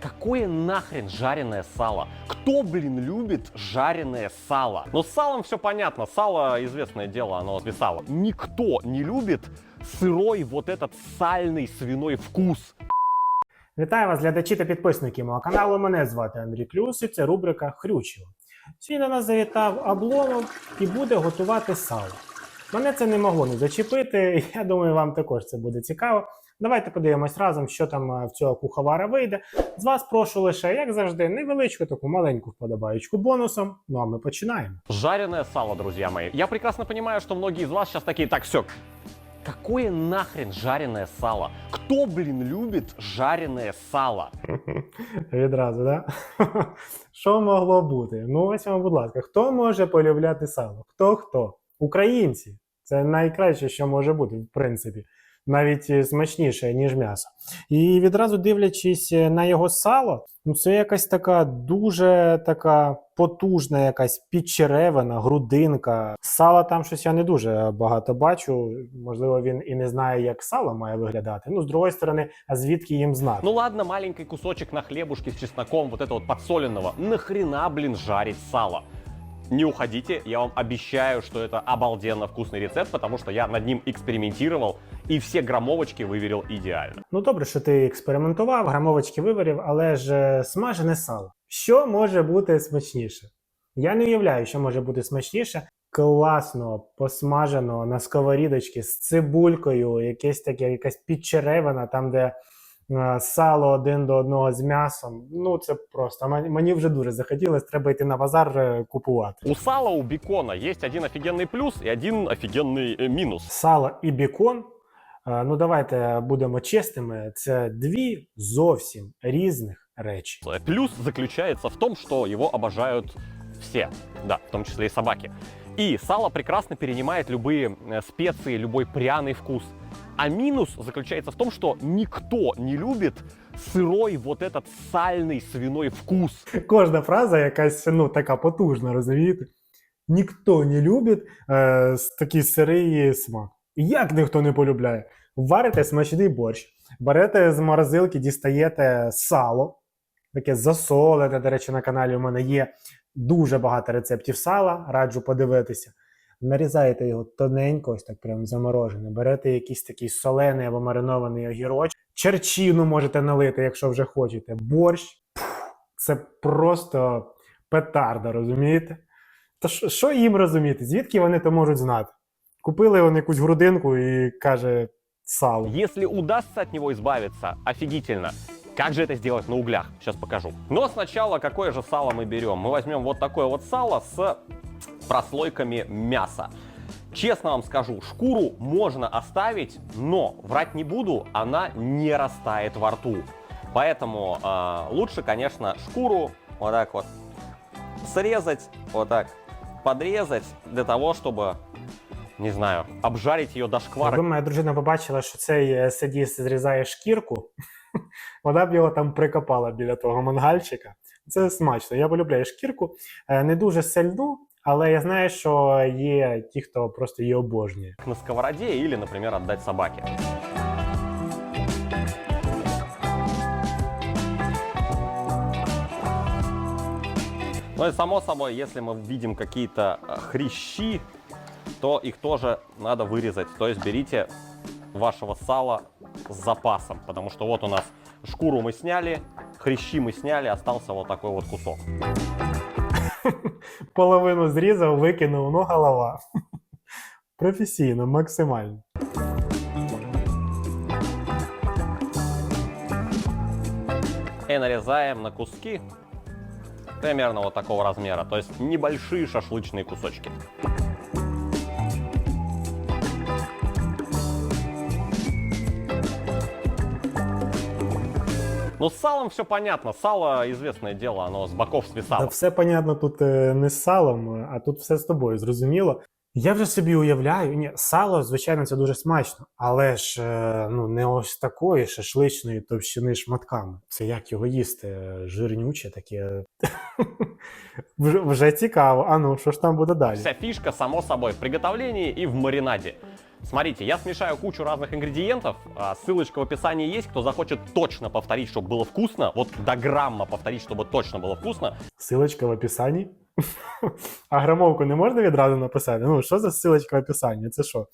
Какое нахрен жареное сало? Кто, блин, любит жареное сало? Но с салом все понятно. Сало, известное дело, оно свисало. Никто не любит сырой вот этот сальный свиной вкус. Вітаю вас, глядачі та підписники мого каналу. Мене звати Андрій Клюс і це рубрика Хрючево. Сьогодні до нас завітав Обломов і буде готувати сало. Мене це не могло не зачепити. Я думаю, вам також це буде цікаво. Давайте подивимось разом, що там е, в цього куховара вийде. З вас прошу лише, як завжди, невеличку таку маленьку вподобаючку бонусом. Ну а ми починаємо. Жареное сало, друзья мои. Я прекрасно понимаю, что многие из вас сейчас такие, так, все, Какое нахрен жареное сало? Кто, блин, любит жареное сало? Відразу, да? Що могло бути? Ну, ось вам, будь ласка, хто може полюбляти сало? Хто хто? Українці. Це найкраще, що може бути, в принципі. Навіть е, смачніше, ніж м'ясо. І відразу дивлячись е, на його сало, ну це якась така дуже така потужна, якась підчеревина, грудинка. Сала там щось я не дуже багато бачу. Можливо, він і не знає, як сало має виглядати. Ну, з другої сторони, а звідки їм знати? Ну ладно, маленький кусочек на хлебушке с чесноком, вот это вот подсоленного. Нахрена, блин, жарить сало? Не уходите, я вам обещаю, что это обалденно вкусный рецепт, потому что я над ним экспериментировал и все граммовочки выверил идеально. Ну добре, що ти експериментував, грамовочки виварив, але ж е, смажене сало. Що може бути смачніше? Я не уявляю, що може бути смачніше. Класно посмаженого на сковорідочці з цибулькою, якесь таке, якась підчеревина, там, де е, сало один до одного з м'ясом. Ну це просто Мен- мені вже дуже захотілося, треба йти на базар е, купувати. У сала, у бекона есть один офигенный плюс и один офигенный э, минус. Сало і бікон. е, Ну давайте будемо чесними. Це дві зовсім різних речі. Плюс заключается в том, что его обожают все, да, в том числе и собаки. И сало прекрасно перенимает любые э, специи, любой пряный вкус. А минус заключается в том, что никто не любит сырой вот этот сальный свиной вкус. Кожна фраза якась ну, така потужна, розумієте? Ніхто не любить е, с- такий сирий смак. Як ніхто не полюбляє? Варите смачний борщ, берете з морозилки, дістаєте сало, таке засолене, до речі, на каналі у мене є дуже багато рецептів сала, раджу подивитися. Нарізаєте його тоненько, ось так прям заморожене. Берете якийсь такий солений або маринований огірочок, черчину можете налити, якщо вже хочете. Борщ. Пф, Це просто петарда, розумієте? То що- що їм розуміти? Звідки вони то можуть знати? Купили вони якусь грудинку і каже сало. Если удастся от него избавиться, офигительно. Как же это сделать на углях? Сейчас покажу. Но сначала какое же сало мы берем? Мы возьмем вот такое вот сало с прослойками мяса. Честно вам скажу, шкуру можно оставить, но врать не буду, она не растает во рту. Поэтому э, лучше, конечно, шкуру вот так вот срезать, вот так подрезать для того, чтобы, не знаю, обжарить ее до шкварок. Якби моя дружина побачила, що цей е, садіст зрізає шкірку, вона б його там прикопала біля того мангальчика. Це смачно. Я полюбляю шкірку. Е, Не дуже сильну, але я знаю, що є ті, хто просто її обожнює. на сковороде или, например, отдать собаке. Ну и само собой, если мы видим какие-то э, хрящи, то их тоже надо вырезать. То есть берите вашего сала с запасом, потому что вот у нас шкуру мы сняли, хрящи мы сняли, остался вот такой вот кусок. Половину зрізав, викинув, ну голова. Професійно, максимально. и нарезаем на куски примерно вот такого размера, то есть небольшие шашлычные кусочки. Ну, с салом все понятно. Сало, известное дело, оно с боков Та свисало. все понятно тут е, не з салом, а тут все з тобою, зрозуміло. Я вже собі уявляю, ні, сало, звичайно, це дуже смачно, але ж е, ну, не ось такої шашличної товщини шматками. Це як його їсти? Е, Жирнюче таке. вже, вже цікаво. А ну, що ж там буде далі? Вся фишка, само собой, в приготовлении и в маринаде. Смотрите, я смешаю кучу разных ингредиентов, а, ссылочка в описании есть, кто захочет точно повторить, чтобы было вкусно, вот до грамма повторить, чтобы точно было вкусно, Силочка в описанні. А грамовку не можна відразу написати? Ну, що за силочка в описанні? Це що?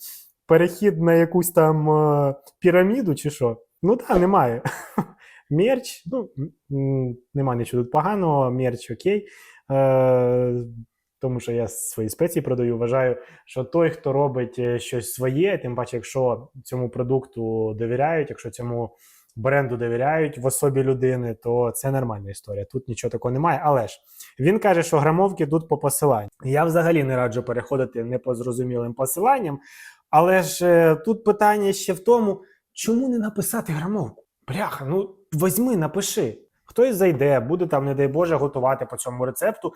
Перехід на якусь там е, піраміду чи що? Ну так, немає. Мерч, ну, м, нема нічого тут поганого, мерч окей. Е, тому що я свої спеції продаю. Вважаю, що той, хто робить е, щось своє, тим паче, якщо цьому продукту довіряють, якщо цьому бренду довіряють в особі людини, то це нормальна історія. Тут нічого такого немає. Але ж він каже, що грамовки тут по посиланню. Я взагалі не раджу переходити не по зрозумілим посиланням. Але ж е, тут питання ще в тому, чому не написати грамовку? Бляха, ну візьми, напиши. Хтось зайде, буде там, не дай Боже, готувати по цьому рецепту,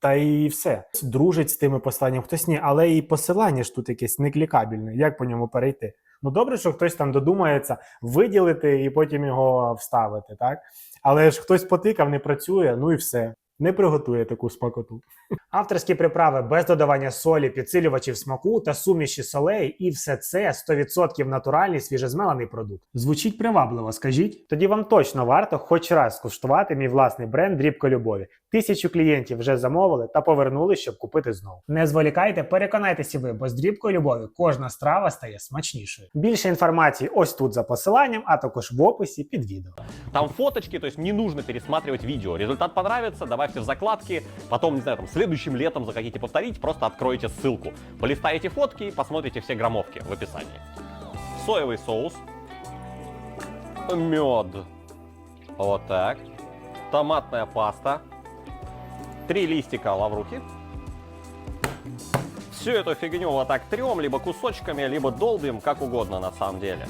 та і все. Дружить з тими посиланням, хтось ні, але і посилання ж тут якесь не клікабельне. Як по ньому перейти? Ну добре, що хтось там додумається виділити і потім його вставити, так? Але ж хтось потикав, не працює, ну і все. Не приготує таку смакоту. Авторські приправи без додавання солі, підсилювачів смаку та суміші солей, і все це 100% натуральний свіжезмелений продукт. Звучить привабливо, скажіть? Тоді вам точно варто хоч раз скуштувати мій власний бренд Дрібко Любові. Тисячу клієнтів вже замовили та повернули, щоб купити знову. Не зволікайте, переконайтеся ви, бо з дрібкою любові кожна страва стає смачнішою. Більше інформації ось тут за посиланням, а також в описі під відео. Там фоточки, то есть не нужно пересматривать видео. Результат понравится, добавьте в закладки, потом, не знаю, там, следующим летом захотите повторить, просто откроете ссылку. Полистаете фотки и посмотрите все граммовки в описании. Соевый соус, мед, вот так, томатная паста, три листика лаврухи. Всю эту фигню вот так трем, либо кусочками, либо долбим, как угодно на самом деле.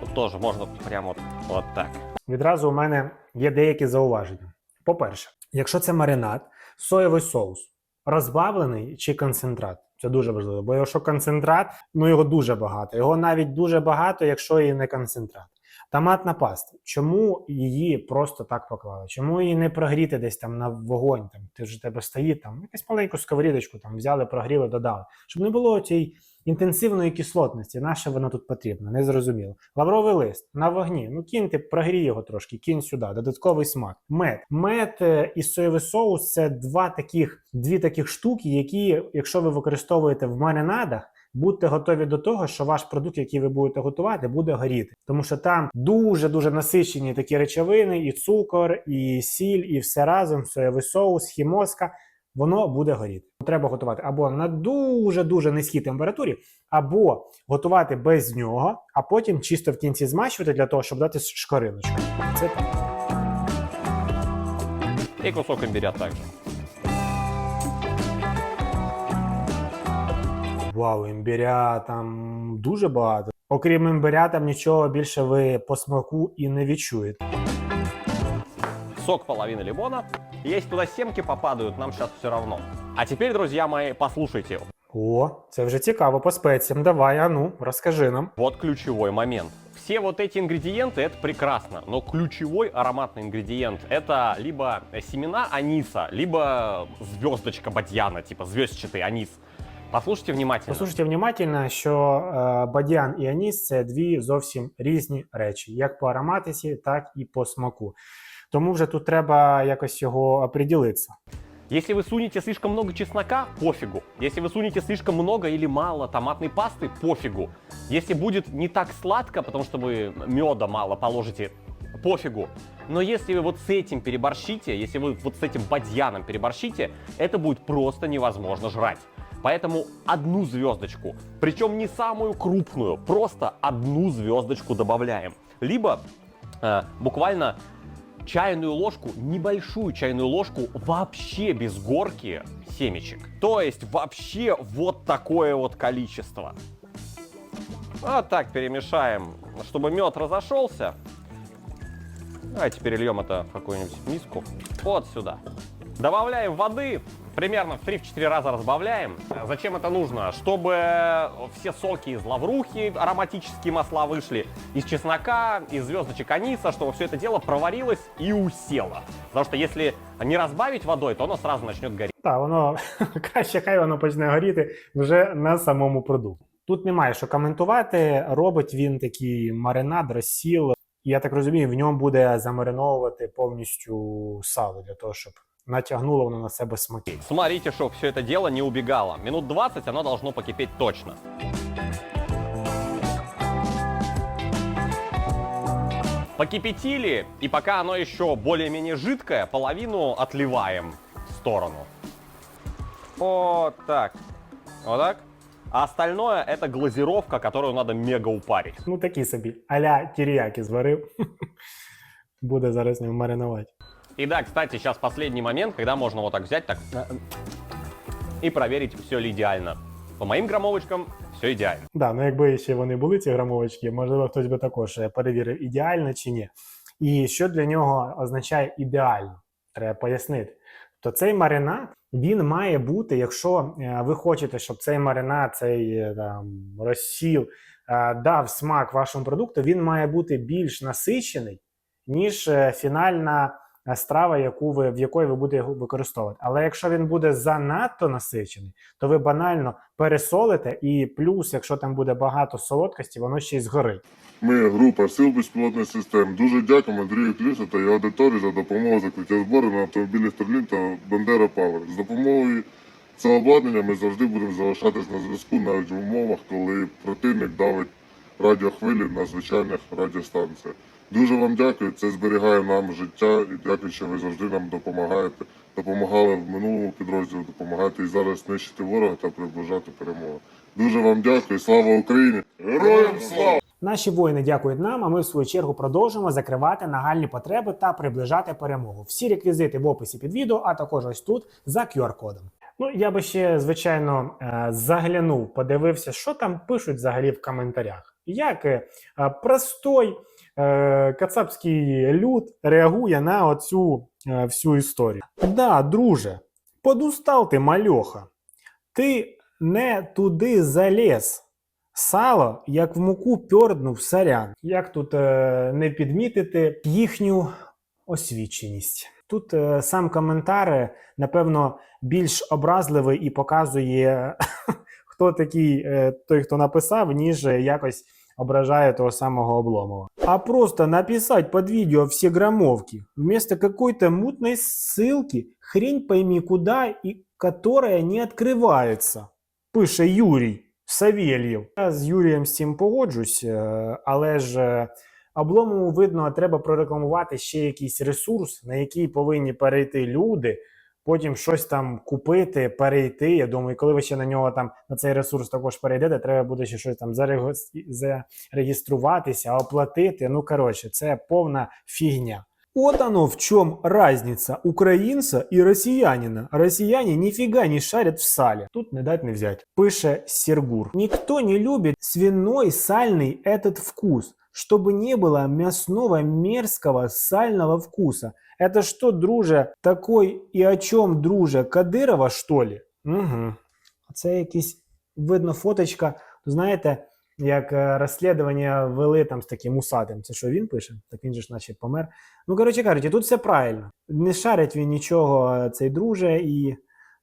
Тут тоже можно прямо вот, вот так. Відразу у мене є деякі зауваження. По-перше, якщо це маринад, соєвий соус розбавлений чи концентрат. Це дуже важливо, бо якщо концентрат, ну його дуже багато. Його навіть дуже багато, якщо і не концентрат. Томатна паста. Чому її просто так поклали? Чому її не прогріти десь там на вогонь? Там ти у тебе стоїть там якусь маленьку сковорідочку, там взяли, прогріли, додали. Щоб не було цієї інтенсивної кислотності. Наше воно тут потрібно, не зрозуміло. Лавровий лист на вогні. Ну кіньте, прогрій його трошки, кінь сюди, додатковий смак. Мед. Мед е, і соєвий соус це два таких, дві таких штуки, які, якщо ви використовуєте в маринадах. Будьте готові до того, що ваш продукт, який ви будете готувати, буде горіти, тому що там дуже дуже насичені такі речовини, і цукор, і сіль, і все разом, соєвий соус, хімоска. Воно буде горіти. Треба готувати або на дуже дуже низькій температурі, або готувати без нього, а потім чисто в кінці змащувати для того, щоб дати шкориночку. Це так. И кусок имбиря также. Вау, імбиря там дуже багато. Окрім імбиря, там нічого більше ви по смаку і не відчуєте. Сок половины лимона. Если туда семки попадают, нам сейчас все равно. А теперь, друзья мои, послушайте. О, це вже цікаво по спеціям. Давай, а ну, розкажи нам. Вот ключевой момент. Все вот эти ингредиенты это прекрасно, но ключевой ароматный ингредиент это либо семена аниса, либо звездочка бадьяна, типа звездчатый анис. Послушайте внимательно. Послухайте внимательно, що е, бадьян і аніс це дві зовсім різні речі, як по ароматиці, так і по смаку. Тому вже тут треба якось його оприділитися. Если вы сунете слишком много чеснока, пофигу. Если вы сунете слишком много или мало томатной пасты, пофигу. Если будет не так сладко, потому что вы меда мало положите, пофигу. Но если вы вот с этим переборщите, если вы вот с этим бадьяном переборщите, это будет просто невозможно жрать. Поэтому одну звездочку, причем не самую крупную, просто одну звездочку добавляем. Либо э, буквально чайную ложку, небольшую чайную ложку вообще без горки семечек. То есть вообще вот такое вот количество. Вот так перемешаем, чтобы мед разошелся. Давайте перельем это в какую-нибудь миску. Вот сюда. Добавляем воды, примерно в 3-4 раза разбавляем. Зачем это нужно? Чтобы все соки из лаврухи, ароматические масла вышли, из чеснока, из звездочек аниса, чтобы все это дело проварилось и усело. Потому что если не разбавить водой, то оно сразу начнет гореть. Так, воно краще хай воно почне горіти вже на самому продукті. Тут немає що коментувати. Робить він такий маринад, розсіл. І я так розумію, в ньому буде замариновувати повністю сало для того, щоб натягнуло воно на себе смаки. Смотрите, чтобы все это дело не убегало. Минут 20 оно должно покипеть точно. Покипятили, и пока оно еще более-менее жидкое, половину отливаем в сторону. Вот так. Вот так. А остальное это глазировка, которую надо мега упарить. Ну, такий собі. Аля тіріякі зварив. Буде зараз ним маринувати. И да, кстати, сейчас последний момент, когда можно вот так взять так э, и проверить, все ли идеально. По моим граммовочкам все идеально. Да, ну якби ще вони були ці грамовочки, можливо, хтось би також е, перевірив, ідеально чи ні. І що для нього означає ідеально, треба пояснити. То цей маринад він має бути, якщо е, ви хочете, щоб цей маринад, цей е, там, розсіл дав смак вашому продукту, він має бути більш насичений, ніж фінальна страва, яку ви, в якої ви будете використовувати. Але якщо він буде занадто насичений, то ви банально пересолите, і плюс, якщо там буде багато солодкості, воно ще й згорить. Ми, група Сил безпілотних систем, дуже дякуємо Андрію Клюсу та його аудиторії за допомогу закриття збору на автомобілі Старлін та Бандера Павер. З допомогою цього обладнання ми завжди будемо залишатись на зв'язку навіть в умовах, коли противник давить радіохвилі на звичайних радіостанціях. Дуже вам дякую. Це зберігає нам життя і дякую, що ви завжди нам допомагаєте. Допомагали в минулому підрозділу, допомагаєте і зараз знищити ворога та приближати перемогу. Дуже вам дякую. Слава Україні! Героям слава! Наші воїни дякують нам, а ми в свою чергу продовжимо закривати нагальні потреби та приближати перемогу. Всі реквізити в описі під відео, а також ось тут за QR-кодом. Ну, я би ще, звичайно, е, заглянув, подивився, що там пишуть взагалі в коментарях. Як е, е, простой кацапський люд реагує на оцю е, всю історію. Да, друже, подустав ти, мальоха. Ти не туди заліз. Сало, як в муку пьорднув сорян. Як тут е, не підмітити їхню освіченість? Тут е, сам коментар, е, напевно, більш образливий і показує, хто такий е, той, хто написав, ніж е, якось ображає того самого Обломова. А просто написать под видео все громовки вместо какой-то мутной ссылки, хрень пойми куда, и которая не открывается, пише Юрій. Савєлєв. Я з Юрієм з цим погоджусь, е, але ж е, обломому видно, треба прорекламувати ще якийсь ресурс, на який повинні перейти люди, потім щось там купити, перейти. Я думаю, коли ви ще на нього там на цей ресурс також перейдете, треба буде ще щось там зарего- зареєструватися, оплатити. Ну коротше, це повна фігня. Вот оно в чем разница украинца и россиянина. Россияне нифига не шарят в сале. Тут не дать не взять. Пыше Сергур. Никто не любит свиной сальный этот вкус, чтобы не было мясного мерзкого сального вкуса. Это что, друже, такой и о чем, друже, Кадырова, что ли? Угу. Це якийсь, видно, фоточка, знаєте, як е, розслідування вели там з таким усатим. Це що він пише? Так він же ж наче помер. Ну, коротше кажучи, тут все правильно. Не шарить він нічого, е, цей друже, і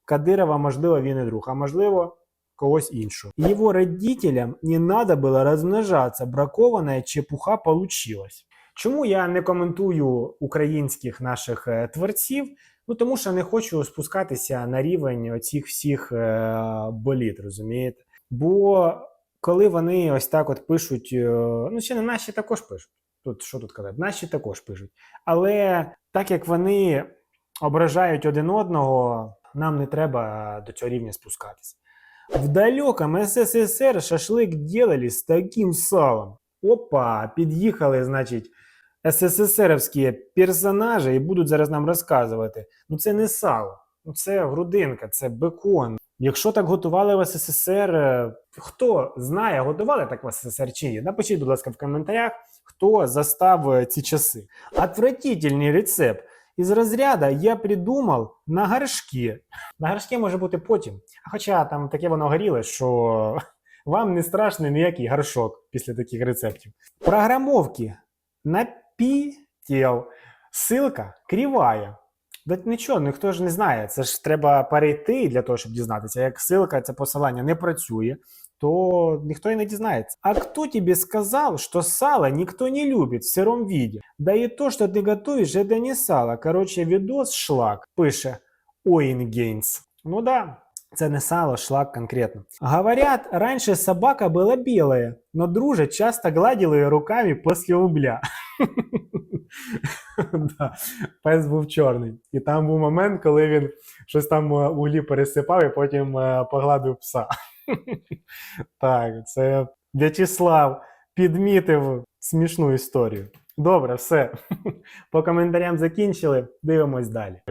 Кадирова, можливо, він і друг, а можливо, когось іншого. Його родителям не надо було розмножатися, бракованная чепуха получилась. Чому я не коментую українських наших е, творців? Ну тому що не хочу спускатися на рівень оцих всіх е, боліт, розумієте? Бо коли вони ось так от пишуть, е, ну ще не наші також пишуть. Тут що тут казати? Наші також пишуть. Але так як вони ображають один одного, нам не треба до цього рівня спускатися. В далеком СССР шашлик делали з таким салом. Опа, під'їхали, значить, СССРівські персонажі і будуть зараз нам розказувати. Ну це не сало, ну це грудинка, це бекон. Якщо так готували в СССР, е, хто знає, готували так в СССР чи ні? Напишіть, будь ласка, в коментарях, хто застав е, ці часи. Отвратительний рецепт. Із розряду я придумав на горшки. На горшки може бути потім. Хоча там таке воно горіле, що вам не страшний ніякий горшок після таких рецептів. Програмовки напітел. Силка кривая. Да нічого, ніхто ж не знає. Це ж треба перейти для того, щоб дізнатися. Як ссылка, це посилання не працює, то ніхто і не дізнається. А хто тобі сказав, що сало ніхто не любить в сиром виде? Да і то, що ти готуєш, це не сало. Короче, відос шлак, пише Оінгейнс. Ну да, це не сало, шлак конкретно. Говорят, раньше собака была белая, но друже часто гладил ее руками после угля. Да, Пес був чорний. І там був момент, коли він щось там углі пересипав і потім е, погладив пса. Так, це В'ячеслав підмітив смішну історію. Добре, все. По коментарям закінчили. Дивимось далі.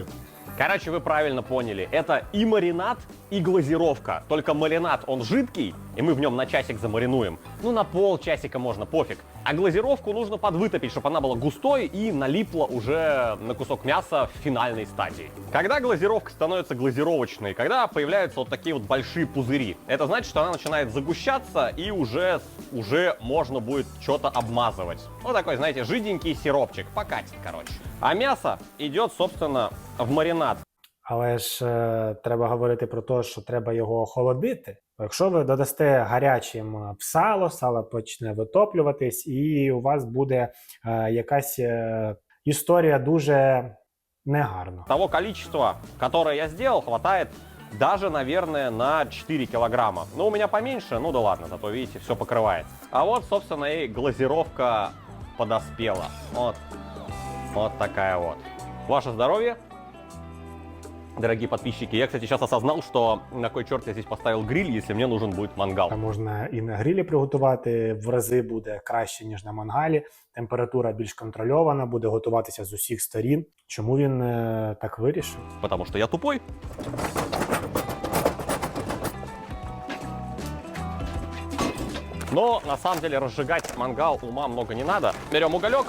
Короче, вы правильно поняли. Это и маринад, и глазировка. Только маринад, он жидкий, и мы в нем на часик замаринуем. Ну, на полчасика можно, пофиг. А глазировку нужно подвытопить, чтобы она была густой и налипла уже на кусок мяса в финальной стадии. Когда глазировка становится глазировочной, когда появляются вот такие вот большие пузыри, это значит, что она начинает загущаться и уже, уже можно будет что-то обмазывать. Ну, такой, знаете, жиденький сиропчик, покатит, короче. А мясо идет, собственно, в маринад. Але ж е, треба говорити про те, що треба його охолодити. Якщо ви додасте гарячим е, сало, сало почне витоплюватись, і у вас буде е, якась е, історія дуже негарна. Того количества, которое я сделал, хватает даже, наверное, на 4 килограмма. Ну, у меня поменьше, ну да ладно, зато, видите, все покрывает. А вот, собственно, и глазировка подоспела. Вот. Вот такая вот. Ваше здоровье, дорогие подписчики. Я, кстати, сейчас осознал, что на кой черт я здесь поставил гриль, если мне нужен будет мангал. Та можна і на грилі приготувати в рази буде краще, ніж на мангалі. Температура більш контрольована, буде готуватися з усіх сторін. Чому він е, так вирішив? Потому что я тупой. Но на самом деле разжигать мангал ума много не надо. Берем уголек.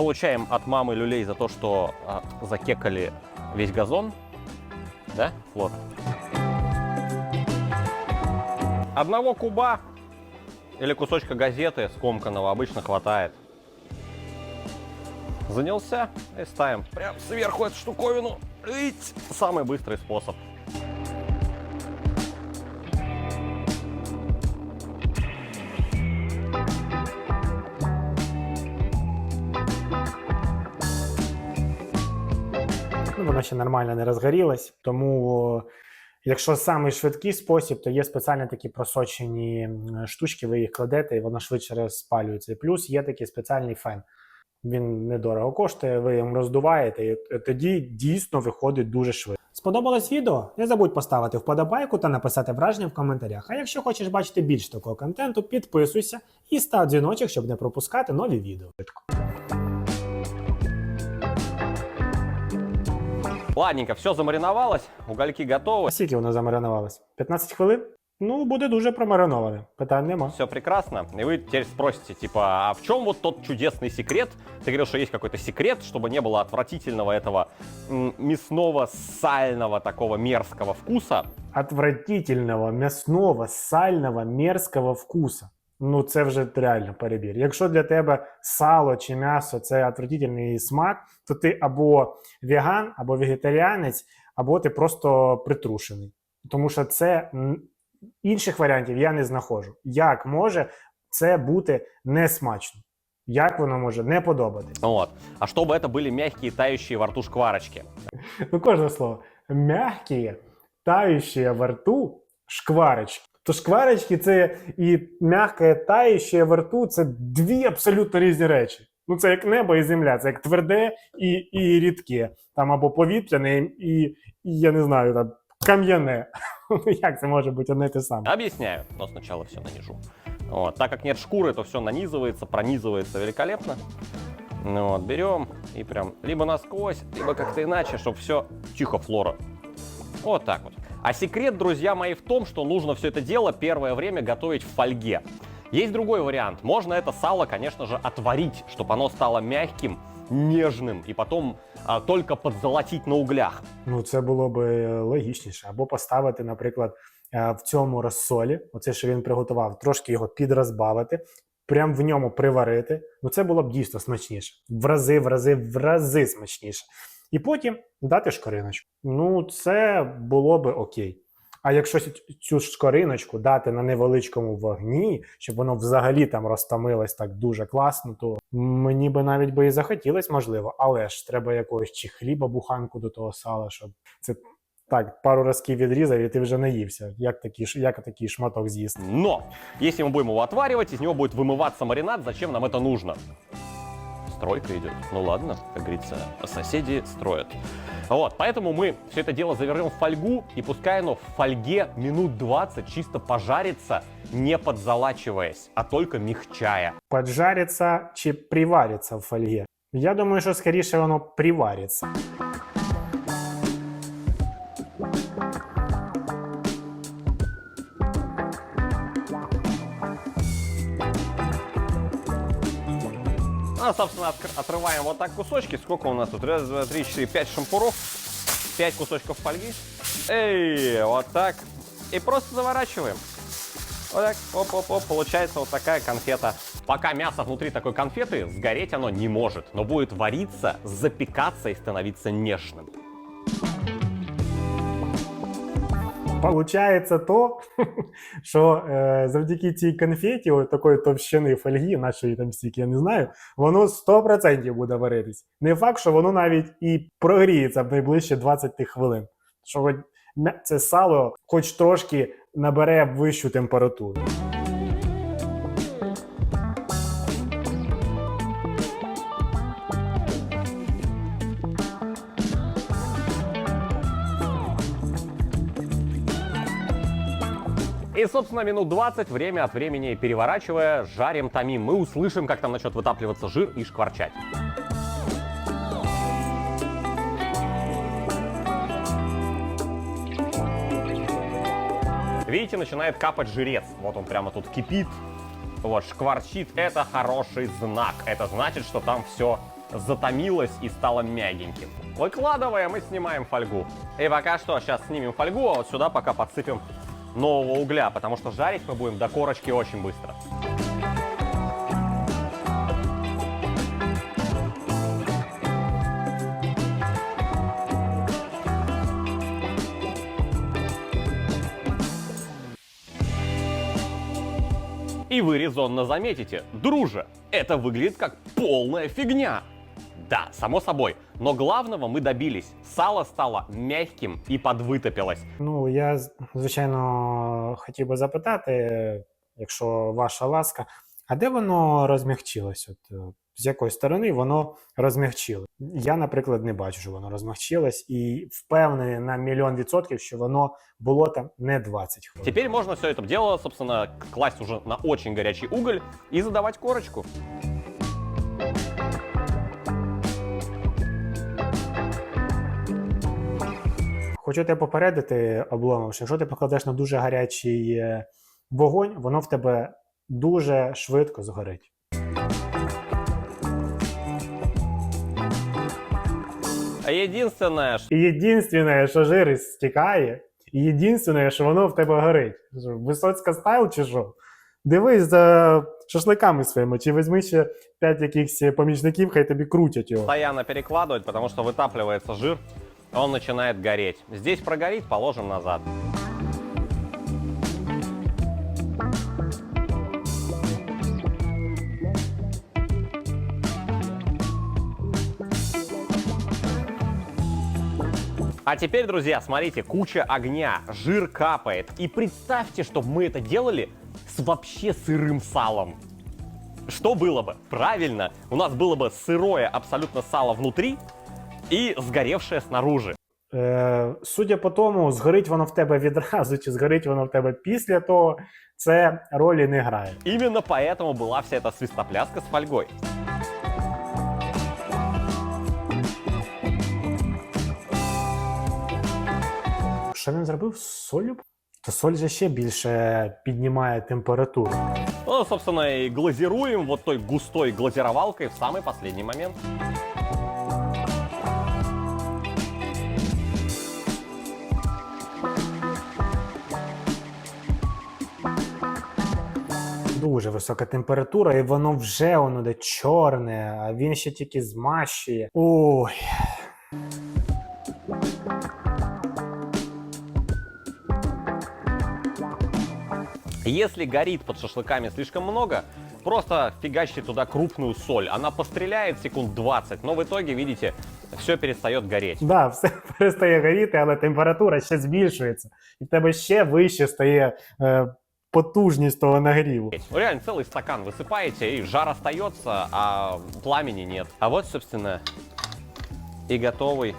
Получаем от мамы люлей за то, что а, закекали весь газон. Да, Флор? Одного куба или кусочка газеты скомканного обычно хватает. Занялся и ставим прям сверху эту штуковину. Самый быстрый способ. Вона ще нормально не розгорілась. Тому, якщо самий швидкий спосіб, то є спеціально такі просочені штучки, ви їх кладете, і воно швидше розпалюється. Плюс є такий спеціальний фен. Він недорого коштує, ви їм роздуваєте, і тоді дійсно виходить дуже швидко. Сподобалось відео? Не забудь поставити вподобайку та написати враження в коментарях. А якщо хочеш бачити більш такого контенту, підписуйся і став дзвіночок, щоб не пропускати нові відео. Ладненько, все замариновалось, угольки готовы. Скільки воно замаринувалось? 15 хвилин? Ну, буде дуже промариноване. Питань нема. Все прекрасно. И вы теперь спросите, типа, а в чем вот тот чудесный секрет? Ты говорил, что есть какой-то секрет, чтобы не было отвратительного этого мясного, сального, такого мерзкого вкуса. Отвратительного, м'ясного, сального, мерзкого вкуса. Ну, це вже реально перебір. Якщо для тебе сало чи м'ясо це отвратительний смак, то ти або веган, або вегетаріанець, або ти просто притрушений. Тому що це м, інших варіантів я не знаходжу. Як може це бути несмачно? Як воно може не подобатись? Вот. А чтобы это были мягкие, тающие во рту шкварочки. Ну, кожне слово. Мягкие, тающие во рту шкварочки. То шкварочки це і м'яке таюче во рту це дві абсолютно різні речі. Ну, це як небо і земля, це як тверде і, і рідке. Там або повітряне, і, і я не знаю, там кам'яне. Ну, Як це може бути одне й те саме? Объясняю, но сначала все нанижу. Вот. Так как нет шкуры, то все нанизывается, пронизывается великолепно. Ну вот, берем и прям либо насквозь, либо как-то иначе, чтобы все тихо, флора. Вот так вот. А секрет, друзья мои, в том, что нужно все это дело первое время готовить в фольге. Есть другой вариант. Можно это сало, конечно же, отварить, чтобы оно стало мягким, нежным, и потом а, только подзолотить на углях. Ну, це було би логічніше. Або поставити, наприклад, е, в цьому розсолі, оце, що він приготував, трошки його підрозбавити, прям в ньому приварити. Ну, це було б дійсно смачніше. В рази, в рази, в рази смачніше. І потім дати шкориночку. Ну, це було би окей. А якщо ць- цю шкориночку дати на невеличкому вогні, щоб воно взагалі там розтомилось так дуже класно, то мені би навіть би і захотілось, можливо, але ж треба якогось чи хліба буханку до того сала, щоб це так пару разків відрізав, і ти вже наївся. Як такий, ш- як такий шматок з'їсти? Но, если мы будем его отваривать, из него будет вымываться маринад. Зачем нам это нужно? Стройка идет. Ну ладно, как говорится, соседи строят. Вот, поэтому мы все это дело завернем в фольгу, и пускай оно в фольге минут 20 чисто пожарится, не подзалачиваясь, а только мягчая. Поджариться чи привариться в фольгі? Я думаю, що скоріше воно привариться. А, собственно, отрываем вот так кусочки. Сколько у нас тут? Раз, два, три, четыре, пять шампуров. Пять кусочков фольги. Эй, вот так. И просто заворачиваем. Вот так, оп-оп-оп, получается вот такая конфета. Пока мясо внутри такой конфеты, сгореть оно не может, но будет вариться, запекаться и становиться нежным. Получається то, що е, завдяки цій конфеті, ось такої товщини фольги, нашої там стільки я не знаю, воно 100% буде варитись. Не факт, що воно навіть і прогріється в найближчі 20 хвилин. Що це сало хоч трошки набере вищу температуру. И, собственно, минут 20, время от времени переворачивая, жарим, томим. Мы услышим, как там начнет вытапливаться жир и шкварчать. Видите, начинает капать жирец. Вот он прямо тут кипит. Вот, шкварчит. Это хороший знак. Это значит, что там все затомилось и стало мягеньким. Выкладываем и снимаем фольгу. И пока что сейчас снимем фольгу, а вот сюда пока подсыпем нового угля, потому что жарить мы будем до корочки очень быстро. И вы резонно заметите, друже, это выглядит как полная фигня. Да, само собой, но главного мы добились. Сало стало мягким и подвытопилось. Ну, я, з- звичайно, хотів би запитати, якщо ваша ласка, а де воно розмягчилось? От, е, з якої сторони воно розмягчилось? Я, наприклад, не бачу, що воно розмягчилось, і впевнений на мільйон відсотків, що воно було там не 20 хвилин. Теперь можно все это дело, собственно, класть уже на очень горячий уголь и задавать корочку. Хочу тебе попередити, обломом, що якщо ти покладеш на дуже гарячий е, вогонь, воно в тебе дуже швидко згорить. А единственное, что... І єдинственне, що жир стікає, і єдинственне, що воно в тебе горить. Що, Висоцька стайл чи що? Дивись за шашликами своїми, чи візьми ще п'ять якихось помічників, хай тобі крутять його. постоянно перекладывать, потому что вытапливается жир, он начинает гореть. Здесь прогорит, положим назад. А теперь, друзья, смотрите, куча огня, жир капает. И представьте, чтобы мы это делали с вообще сырым салом. Что было бы? Правильно, у нас было бы сырое абсолютно сало внутри и сгоревшее снаружи. Е, судя по тому, згорить воно в тебе відразу, чи згорить воно в тебе після того, це ролі не грає. Именно поэтому была вся эта свистопляска с фольгой. Що він зробив з солью? То соль же ще більше піднімає температуру. Ну, собственно, и глазируем вот той густой глазировалкой в самый последний момент. Дуже висока температура, і воно вже воно де чорне, а він ще тільки змащує. Ой. Если горит под шашлыками слишком много, просто фигачьте туда крупную соль. Она постреляет секунд 20, но в итоге, видите, все перестает гореть. Да, все перестає горіти, але температура ще збільшується. І в тебе ще вище стає е, потужність того нагріву. Ну, реально, целый стакан высыпаете, и жар остается, а пламени нет. А вот, собственно, и готовый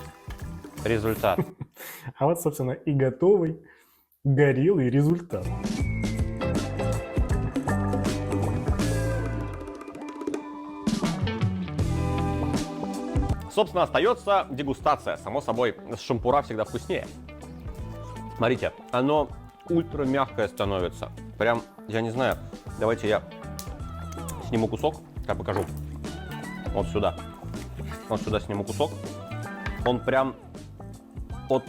результат. А от, собственно, і готовий горілий результат. Собственно, остается дегустация. Само собой, с шампура всегда вкуснее. Смотрите, оно ультра мягкое становится. Прям, я не знаю, давайте я сниму кусок, я покажу. Вот сюда. Вот сюда сниму кусок. Он прям, вот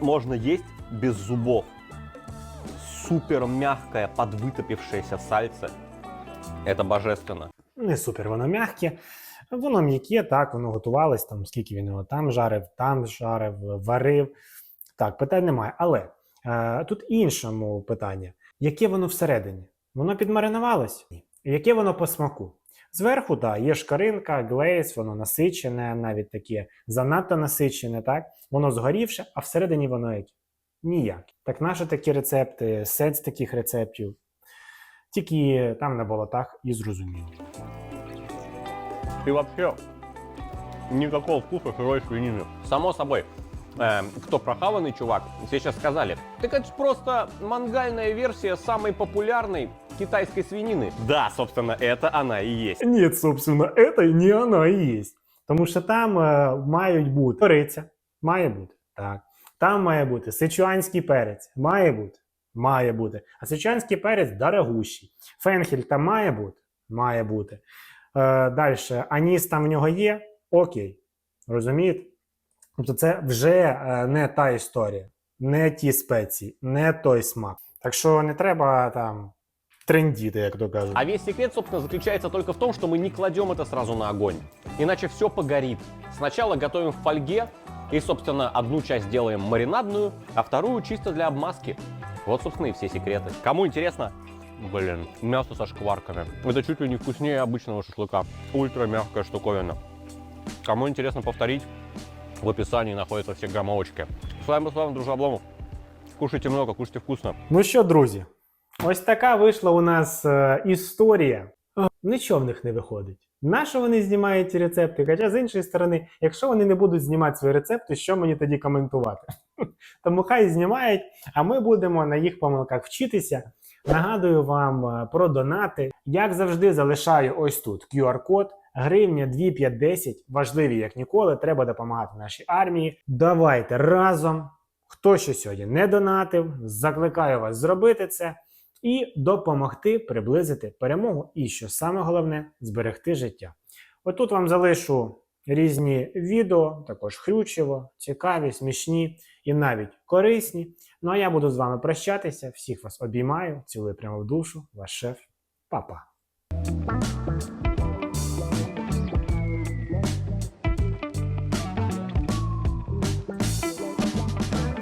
можно есть без зубов. Супер мягкое, подвытопившееся сальце. Это божественно. Не супер воно м'яке. Воно м'яке, так, воно готувалось, там, скільки він його там жарив, там жарив, варив. Так, питань немає. Але тут іншому питання: яке воно всередині? Воно підмаринувалось? Яке воно по смаку? Зверху, так, є шкаринка, глейс, воно насичене, навіть таке занадто насичене, так? Воно згорівше, а всередині воно яке? Ніяк. Так наші такі рецепти, сет з таких рецептів. Тільки там на болотах і зрозуміло. И вообще никакого вкуса сырой свинины. Само собой, эм, кто прохаванный чувак, все сейчас сказали, так это ж просто мангальная версия самой популярной китайской свинины. Да, собственно, это она и есть. Ні, собственно, это не вона і є. Тому що там е, мають бути кориця, має бути. Так. Там має бути сичуанський перець, має бути. Має бути. А сичуанський перець дорогущий. Фенхель там має бути? Має бути. Е, Далі, аніс там в нього є? Окей. Розумієте? Тобто це вже е, не та історія, не ті спеції, не той смак. Так що не треба там трендіти, як то кажуть. А весь секрет, собственно, заключается только в том, что мы не кладем это сразу на огонь. Иначе все погорит. Сначала готовим в фольге и, собственно, одну часть делаем маринадную, а вторую чисто для обмазки. Вот, собственно, и все секреты. Кому интересно, блин, мясо со шкварками. Это чуть ли не вкуснее обычного шашлыка. Ультра мягкая штуковина. Кому интересно повторить, в описании находятся все граммовочки. С вами был с вами Кушайте много, кушайте вкусно. Ну що, друзі, ось така вийшла у нас е, історія. Е, Нічого в них не виходить. Нащо вони знімають ці рецепти? Хоча з іншої сторони, якщо вони не будуть знімати свої рецепти, що мені тоді коментувати? Тому хай знімають, а ми будемо на їх помилках вчитися. Нагадую вам е, про донати. Як завжди, залишаю ось тут QR-код. Гривня 2,5-10. Важливі як ніколи. Треба допомагати нашій армії. Давайте разом. Хто ще сьогодні не донатив, закликаю вас зробити це і допомогти приблизити перемогу. І що саме головне зберегти життя. Отут вам залишу різні відео, також хрючево, цікаві, смішні і навіть корисні. Ну а я буду з вами прощатися. Всіх вас обіймаю, цілую прямо в душу, ваш шеф, Па-па.